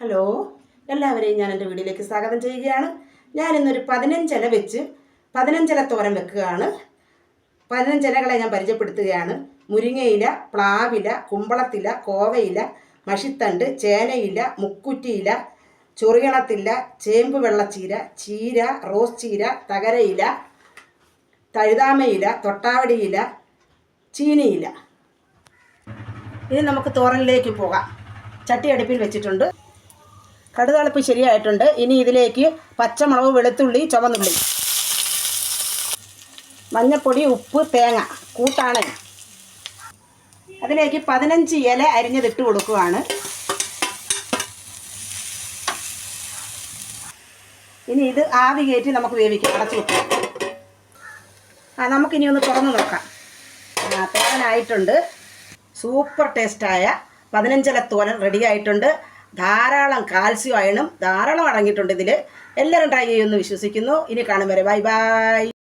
Hello എല്ലാവരെയും ഞാൻ എന്റെ വീഡിയോയിലേക്ക് സ്വാഗതം ചെയ്യുകയാണ്. ഞാൻ ഇന്നൊരു പതിനഞ്ചില വെച്ച് പതിനഞ്ചില തോരം വെക്കുകയാണ്. പതിനഞ്ചിലകളെ ഞാൻ പരിചയപ്പെടുത്തുകയാണ്. മുരിങ്ങയില പ്ലാവില കുമ്പളത്തില കോവയില മഷിത്തണ്ട് ചേനയില മുക്കുറ്റിയില ചൊറിയണത്തില്ല ചേമ്പ് വെള്ളച്ചീര ചീര റോസ് ചീര തകരയില തഴുതാമയില തൊട്ടാവടിയില ചീനിയില. ഇനി നമുക്ക് തോരനിലേക്ക് പോകാം. ചട്ടി അടുപ്പിൽ വെച്ചിട്ടുണ്ട്. കടുതളപ്പ് ശരിയായിട്ടുണ്ട്. ഇനി ഇതിലേക്ക് പച്ചമുളക് വെളുത്തുള്ളി ചുവന്നുള്ളി. മഞ്ഞപ്പൊടി ഉപ്പ് തേങ്ങ. കൂട്ടാണ്. അതിലേക്ക് പതിനഞ്ച് ഇല അരിഞ്ഞതിട്ട് കൊടുക്കുകയാണ് ഇനി ഇത് ആവി കയറ്റി നമുക്ക് വേവിക്കാം. അടച്ചു വെക്കാം. ആ നമുക്കിനി ഒന്ന് തുറന്നു നോക്കാം. ആ തോരനായിട്ടുണ്ട് സൂപ്പർ ടേസ്റ്റായ പതിനഞ്ചില തോരൻ റെഡി ആയിട്ടുണ്ട്. ധാരാളം കാൽസ്യം അയണും ധാരാളം അടങ്ങിയിട്ടുണ്ട് ഇതിൽ എല്ലാവരും ട്രൈ ചെയ്യുമെന്ന് വിശ്വസിക്കുന്നു. ഇനി കാണും വരെ. Bye bye